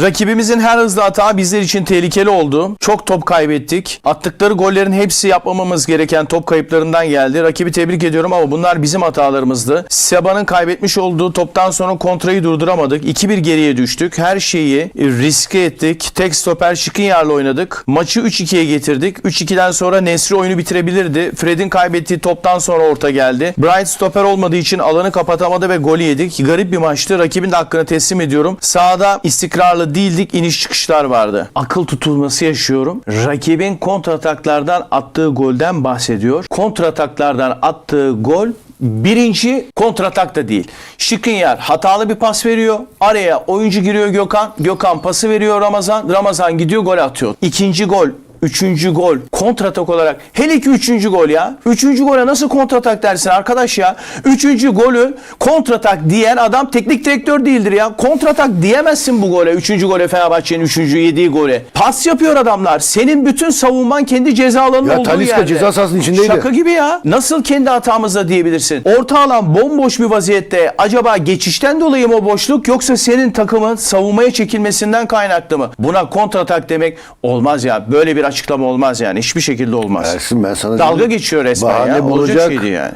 Rakibimizin her hızlı hata bizler için tehlikeli oldu. Çok top kaybettik. Attıkları gollerin hepsi yapmamamız gereken top kayıplarından geldi. Rakibi tebrik ediyorum ama bunlar bizim hatalarımızdı. Seba'nın kaybetmiş olduğu toptan sonra kontrayı durduramadık. 2-1 geriye düştük. Her şeyi e, riske ettik. Tek stoper Şikinyar'la oynadık. Maçı 3-2'ye getirdik. 3-2'den sonra Nesri oyunu bitirebilirdi. Fred'in kaybettiği toptan sonra orta geldi. Bright stoper olmadığı için alanı kapatamadı ve golü yedik. Garip bir maçtı. Rakibin de hakkını teslim ediyorum. Sahada istikrarlı değildik. iniş çıkışlar vardı. Akıl tutulması yaşıyorum. Rakibin kontrataklardan attığı golden bahsediyor. Kontrataklardan attığı gol Birinci kontratak da değil. Şikrinyar hatalı bir pas veriyor. Araya oyuncu giriyor Gökhan. Gökhan pası veriyor Ramazan. Ramazan gidiyor gol atıyor. İkinci gol Üçüncü gol kontratak olarak hele ki üçüncü gol ya. Üçüncü gole nasıl kontratak dersin arkadaş ya? Üçüncü golü kontratak diyen adam teknik direktör değildir ya. Kontratak diyemezsin bu gole. Üçüncü gole Fenerbahçe'nin üçüncü yediği gole. Pas yapıyor adamlar. Senin bütün savunman kendi ceza alanının Ya olduğu Talisca yerde. ceza sahasının içindeydi. Şaka gibi ya. Nasıl kendi hatamızda diyebilirsin? Orta alan bomboş bir vaziyette. Acaba geçişten dolayı mı o boşluk yoksa senin takımın savunmaya çekilmesinden kaynaklı mı? Buna kontratak demek olmaz ya. Böyle bir açıklama olmaz yani. Hiçbir şekilde olmaz. Ersin ben sana Dalga dedim. geçiyor resmen Bahane ya. Olacak bulacak. şeydi yani.